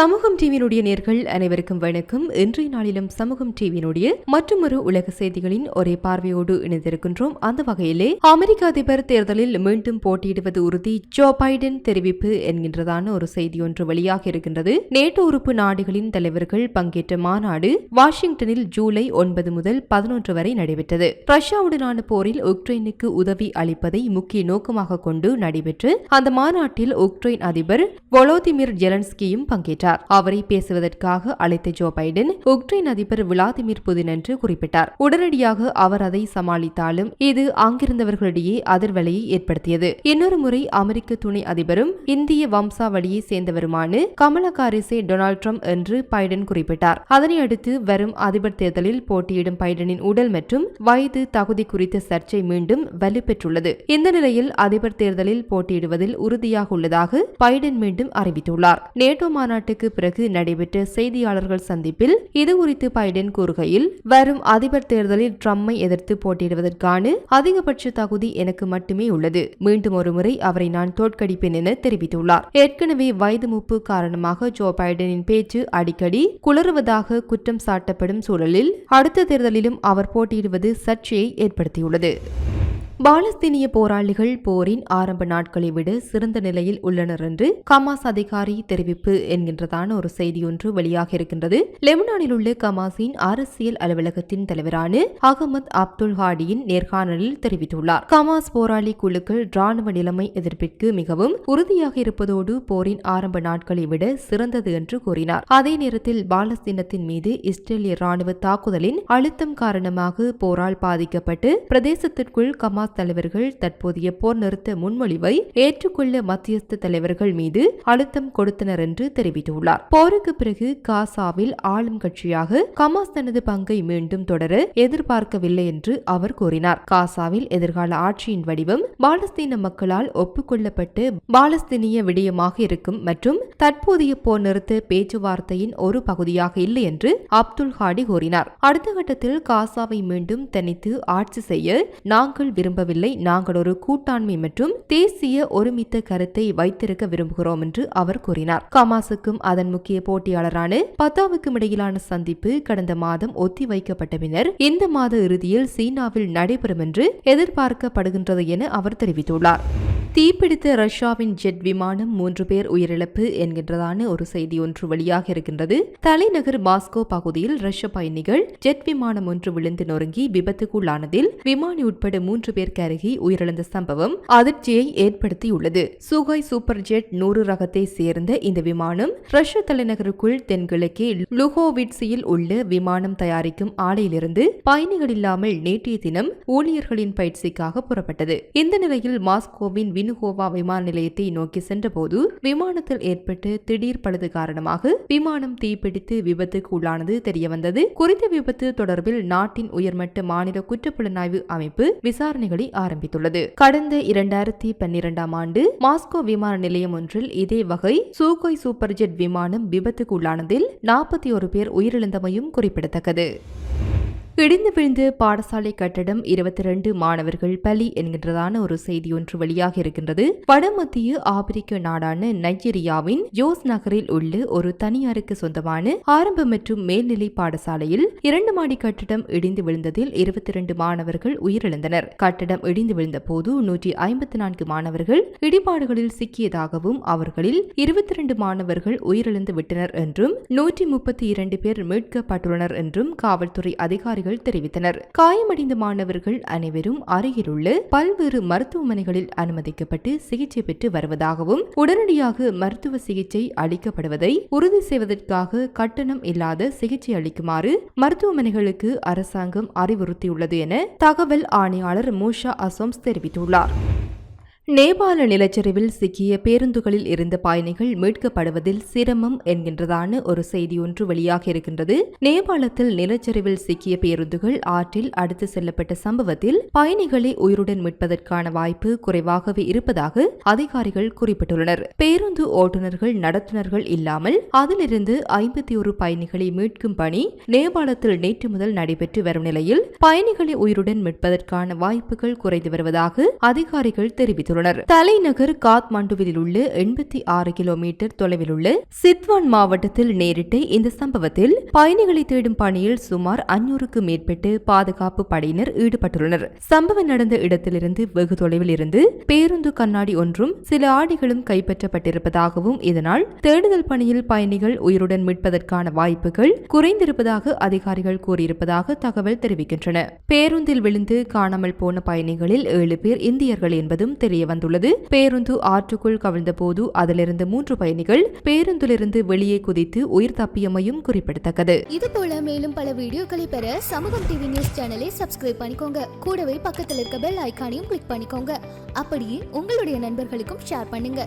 சமூகம் டிவியினுடைய நேர்கள் அனைவருக்கும் வணக்கம். இன்றைய நாளிலும் சமூகம் டிவியினுடைய மற்றொரு உலக செய்திகளின் ஒரே பார்வையோடு இணைந்திருக்கின்றோம். அந்த வகையிலே அமெரிக்க அதிபர் தேர்தலில் மீண்டும் போட்டியிடுவது உறுதி. ஜோ பைடன் தெரிவிப்பு என்கின்றதான ஒரு செய்தி ஒன்று வெளியாக இருக்கின்றது. நேட்டோ உறுப்பு நாடுகளின் தலைவர்கள் பங்கேற்ற மாநாடு வாஷிங்டனில் ஜூலை ஒன்பது முதல் பதினொன்று வரை நடைபெற்றது. ரஷ்யாவுடனான போரில் உக்ரைனுக்கு உதவி அளிப்பதை முக்கிய நோக்கமாக கொண்டு நடைபெற்று அந்த மாநாட்டில் உக்ரைன் அதிபர் வொலோதிமிர் ஜெலன்ஸ்கியும் பங்கேற்றார். அவரை பேசுவதற்காக அழைத்த ஜோ பைடன் உக்ரைன் அதிபர் விளாதிமிர் புதின் என்று குறிப்பிட்டார். உடனடியாக அவர் அதை சமாளித்தாலும் இது அங்கிருந்தவர்களிடையே அதிர்வலையை ஏற்படுத்தியது. இன்னொரு முறை அமெரிக்க துணை அதிபரும் இந்திய வம்சாவளியை சேர்ந்தவருமான கமலா காரிசே டொனால்ட் ட்ரம்ப் என்று பைடன் குறிப்பிட்டார். அதனை அடுத்து வரும் அதிபர் தேர்தலில் போட்டியிடும் பைடனின் உடல் மற்றும் வயது தகுதி குறித்த சர்ச்சை மீண்டும் வலுப்பெற்றுள்ளது. இந்த நிலையில் அதிபர் தேர்தலில் போட்டியிடுவதில் உறுதியாக உள்ளதாக பைடன் மீண்டும் அறிவித்துள்ளார். நேட்டோ மாநாட்டுக்கு பிறகு நடைபெற்ற செய்தியாளர்கள் சந்திப்பில் இது குறித்து பைடன் கூறுகையில் வரும் அதிபர் தேர்தலில் ட்ரம்மை எதிர்த்து போட்டியிடுவதற்கான அதிகபட்ச தகுதி எனக்கு மட்டுமே உள்ளது. மீண்டும் ஒருமுறை அவரை நான் தோற்கடிப்பேன் என தெரிவித்துள்ளார். ஏற்கனவே வயது மூப்பு காரணமாக ஜோ பைடனின் பேச்சு அடிக்கடி குளறுவதாக குற்றம் சாட்டப்படும் சூழலில் அடுத்த தேர்தலிலும் அவர் போட்டியிடுவது சர்ச்சையை ஏற்படுத்தியுள்ளது. பாலஸ்தீனிய போராளிகள் போரின் ஆரம்ப நாட்களை விட சிறந்த நிலையில் உள்ளனர் என்று கமாஸ் அதிகாரி தெரிவிப்பு என்கின்றதான ஒரு செய்தி ஒன்று வெளியாக இருக்கின்றது. லெபனானில் உள்ள கமாஸின் அரசியல் அலுவலகத்தின் தலைவரான அகமது அப்துல் ஹாடியின் நேர்காணலில் தெரிவித்துள்ளார். கமாஸ் போராளி குழுக்கள் ராணுவ நிலைமை எதிர்ப்பிற்கு மிகவும் உறுதியாக இருப்பதோடு போரின் ஆரம்ப நாட்களை விட சிறந்தது என்று கூறினார். அதே நேரத்தில் பாலஸ்தீனத்தின் மீது இஸ்ரேலிய ராணுவ தாக்குதலின் அழுத்தம் காரணமாக போரால் பாதிக்கப்பட்டு பிரதேசத்திற்குள் கமாஸ் தலைவர்கள் தற்போதைய போர் நிறுத்த முன்மொழிவை ஏற்றுக்கொள்ள மத்தியஸ்த தலைவர்கள் மீது அழுத்தம் கொடுத்தனர் என்று தெரிவித்துள்ளார். போருக்கு பிறகு காசாவில் ஆளும் கட்சியாக கமாஸ் தனது பங்கை மீண்டும் தொடர எதிர்பார்க்கவில்லை என்று அவர் கூறினார். காசாவில் எதிர்கால ஆட்சியின் வடிவம் பாலஸ்தீன மக்களால் ஒப்புக்கொள்ளப்பட்டு பாலஸ்தீனிய விடயமாக இருக்கும் மற்றும் தற்போதைய போர் நிறுத்த பேச்சுவார்த்தையின் ஒரு பகுதியாக இல்லை என்று அப்துல் ஹாடி கூறினார். அடுத்த கட்டத்தில் காசாவை மீண்டும் தனித்து ஆட்சி செய்ய நாங்கள் விரும்பவில்லை. நாங்கள் ஒரு கூட்டாண்மை மற்றும் தேசிய ஒருமித்த கருத்தை வைத்திருக்க விரும்புகிறோம் என்று அவர் கூறினார். கமாசுக்கும் அதன் முக்கிய போட்டியாளரான பத்தாவுக்கும் இடையிலான சந்திப்பு கடந்த மாதம் ஒத்தி வைக்கப்பட்ட பின்னர் இந்த மாத இறுதியில் சீனாவில் நடைபெறும் என்று எதிர்பார்க்கப்படுகின்றது என அவர் தெரிவித்துள்ளார். தீப்பிடித்த ரஷ்யாவின் ஜெட் விமானம் மூன்று பேர் உயிரிழப்பு என்கின்றதான ஒரு செய்தி ஒன்று வெளியாக இருக்கின்றது. தலைநகர் மாஸ்கோ பகுதியில் ரஷ்ய பயணிகள் ஜெட் விமானம் ஒன்று விழுந்து நொறுங்கி விபத்துக்குள்ளானதில் விமானி உட்பட மூன்று பேர் கருகி உயிரிழந்த சம்பவம் அதிர்ச்சியை ஏற்படுத்தியுள்ளது. சுகாய் சூப்பர் ஜெட் நூறு ரகத்தை சேர்ந்த இந்த விமானம் ரஷ்ய தலைநகருக்குள் தென்கிழக்கே லுகோவிட்ஸியில் உள்ள விமானம் தயாரிக்கும் ஆலையிலிருந்து பயணிகள் இல்லாமல் நேற்றைய தினம் ஊழியர்களின் பயிற்சிக்காக புறப்பட்டது. இந்த நிலையில் மாஸ்கோவின் வினுகோவா விமான நிலையத்தை நோக்கி சென்றபோது விமானத்தில் ஏற்பட்ட திடீர் பழுது காரணமாக விமானம் தீப்பிடித்து விபத்துக்கு உள்ளானது தெரியவந்தது. குறித்த விபத்து தொடர்பில் நாட்டின் உயர்மட்ட மாநில குற்றப்புலனாய்வு அமைப்பு விசாரணைகளை ஆரம்பித்துள்ளது. கடந்த இரண்டாயிரத்தி பன்னிரெண்டாம் ஆண்டு மாஸ்கோ விமான நிலையம் ஒன்றில் இதே வகை சூகோய் சூப்பர் ஜெட் விமானம் விபத்துக்கு உள்ளானதில் நாற்பத்தி ஒரு பேர் உயிரிழந்தமையும் குறிப்பிடத்தக்கது. இடிந்து விழுந்து பாடசாலை கட்டடம் இருபத்தி ரெண்டு மாணவர்கள் பலி என்கின்றதான ஒரு செய்தி ஒன்று வெளியாக இருக்கின்றது. வடமத்திய ஆப்பிரிக்க நாடான நைஜீரியாவின் ஜோஸ் நகரில் உள்ள ஒரு தனியாருக்கு சொந்தமான ஆரம்ப மற்றும் மேல்நிலை பாடசாலையில் இரண்டு மாடி கட்டடம் இடிந்து விழுந்ததில் இருபத்தி இரண்டு மாணவர்கள் உயிரிழந்தனர். கட்டடம் இடிந்து விழுந்த போது நூற்றி ஐம்பத்தி நான்கு மாணவர்கள் இடிபாடுகளில் சிக்கியதாகவும் அவர்களில் இருபத்தி இரண்டு மாணவர்கள் உயிரிழந்து விட்டனர் என்றும் நூற்றி முப்பத்தி இரண்டு பேர் மீட்கப்பட்டுள்ளனர் என்றும் காவல்துறை அதிகாரிகள் அதிகாரிகள் தெரிவித்தனர். காயமடைந்த மாணவர்கள் அனைவரும் அருகிலுள்ள பல்வேறு மருத்துவமனைகளில் அனுமதிக்கப்பட்டு சிகிச்சை பெற்று வருவதாகவும் உடனடியாக மருத்துவ சிகிச்சை அளிக்கப்படுவதை உறுதி செய்வதற்காக கட்டணம் இல்லாத சிகிச்சை அளிக்குமாறு மருத்துவமனைகளுக்கு அரசாங்கம் அறிவுறுத்தியுள்ளது என தகவல் ஆணையாளர் மூஷா அசோம்ஸ் தெரிவித்துள்ளார். நேபாள நிலச்சரிவில் சிக்கிய பேருந்துகளில் இருந்த பயணிகள் மீட்கப்படுவதில் சிரமம் என்கின்றதான ஒரு செய்தி ஒன்று வெளியாக இருக்கின்றது. நேபாளத்தில் நிலச்சரிவில் சிக்கிய பேருந்துகள் ஆற்றில் அடுத்து செல்லப்பட்ட சம்பவத்தில் பயணிகளை உயிருடன் மீட்பதற்கான வாய்ப்பு குறைவாகவே இருப்பதாக அதிகாரிகள் குறிப்பிட்டுள்ளனர். பேருந்து ஓட்டுநர்கள் நடத்துனர்கள் இல்லாமல் அதிலிருந்து ஐம்பத்தி ஒரு பயணிகளை மீட்கும் பணி நேபாளத்தில் நேற்று முதல் நடைபெற்று வரும் நிலையில் பயணிகளை உயிருடன் மீட்பதற்கான வாய்ப்புகள் குறைந்து வருவதாக அதிகாரிகள் தெரிவித்துள்ளனர். ஈடுபட்டுள்ளனர் தலைநகர் காத்மாண்டுவில் உள்ள எண்பத்தி ஆறு கிலோமீட்டர் தொலைவில் உள்ள சித்வான் மாவட்டத்தில் நேரிட்ட இந்த சம்பவத்தில் பயணிகளை தேடும் பணியில் சுமார் அஞ்சூறுக்கும் மேற்பட்டு பாதுகாப்பு படையினர் ஈடுபட்டுள்ளனர். சம்பவம் நடந்த இடத்திலிருந்து வெகு தொலைவில் இருந்து பேருந்து கண்ணாடி ஒன்றும் சில ஆடைகளும் கைப்பற்றப்பட்டிருப்பதாகவும் இதனால் தேடுதல் பணியில் பயணிகள் உயிருடன் மீட்பதற்கான வாய்ப்புகள் குறைந்திருப்பதாக அதிகாரிகள் கூறியிருப்பதாக தகவல் தெரிவிக்கின்றன. பேருந்தில் விழுந்து காணாமல் போன பயணிகளில் ஏழு பேர் இந்தியர்கள் என்பதும் தெரிய வந்துள்ளது. பேருந்து ஆற்றுக்குள் கவிழ்ந்தபோது அதிலிருந்து மூன்று பயணிகள் பேருந்திலிருந்து வெளியே குதித்து உயிர் தப்பியமையும் குறிப்பிடத்தக்கது. இது போல மேலும் பல வீடியோக்களை பெற சமூகம் டிவி நியூஸ் சேனலை சப்ஸ்கிரைப் பண்ணிக்கோங்க. கூடவே பக்கத்தில் இருக்க பெல் ஐகானையும் கிளிக் பண்ணிக்கோங்க. அப்படியே உங்களுடைய நண்பர்களுக்கும் ஷேர் பண்ணுங்க.